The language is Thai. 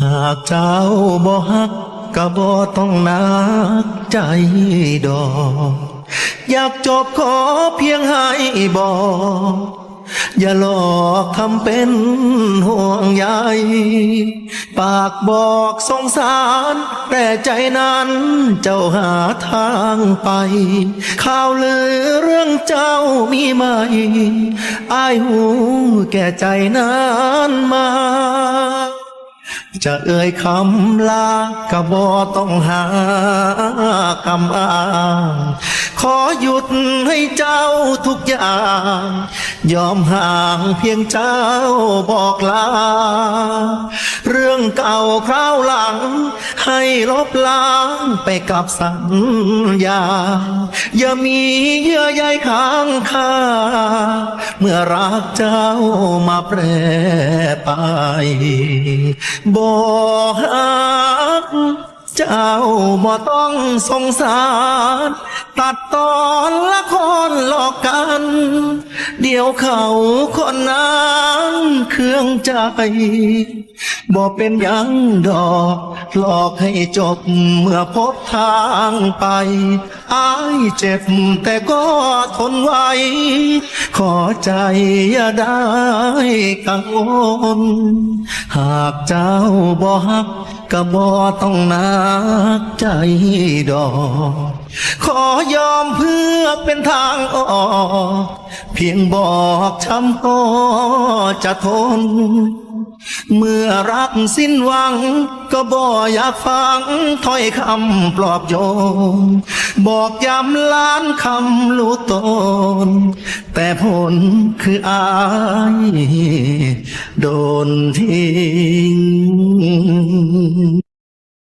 หากเจ้าบ่ฮักก็บ่ต้องนักใจดอก อยากจบขอเพียงให้บอก อย่าหลอกทำเป็นห่วงใยปากบอกสงสาร แต่ใจนั้นเจ้าหาทางไป ข่าวลือเรื่องเจ้ามีไหมอายหูแก่ใจนั้นมา จะเอ่ยคำลาก็บ่ต้องหาคำอ้างขอหยุดให้เจ้าทุกอย่าง ยอมห่างเพียงเจ้าบอกลา เรื่องเก่าคราวหลัง ให้ลบล้างไปกับสัญญา อย่ามีเยื่อใยค้างคา เมื่อรักเจ้ามาแปรไปบอกฮักเจ้าบ่ต้องสงสาร ตัดตอนละครหลอกกัน เดี๋ยวเขาคนนั้นเครื่องใจบ่เป็นยังดอก หลอกให้จบเมื่อพบทางไปอายเจ็บแต่ก็ทนไว้ ขอใจอย่าได้กังวล หากเจ้าบ่ฮักก็บ่ต้องนักใจดอก ขอยอมเพื่อเป็นทางออก เพียงบอกช้ำก็จะทน เมื่อรักสิ้นหวัง ก็บ่อยากฟังถ้อยคำปลอบโยนบอกย้ำล้านคำรู้ตน แต่ผลคืออาย โดนทิ้ง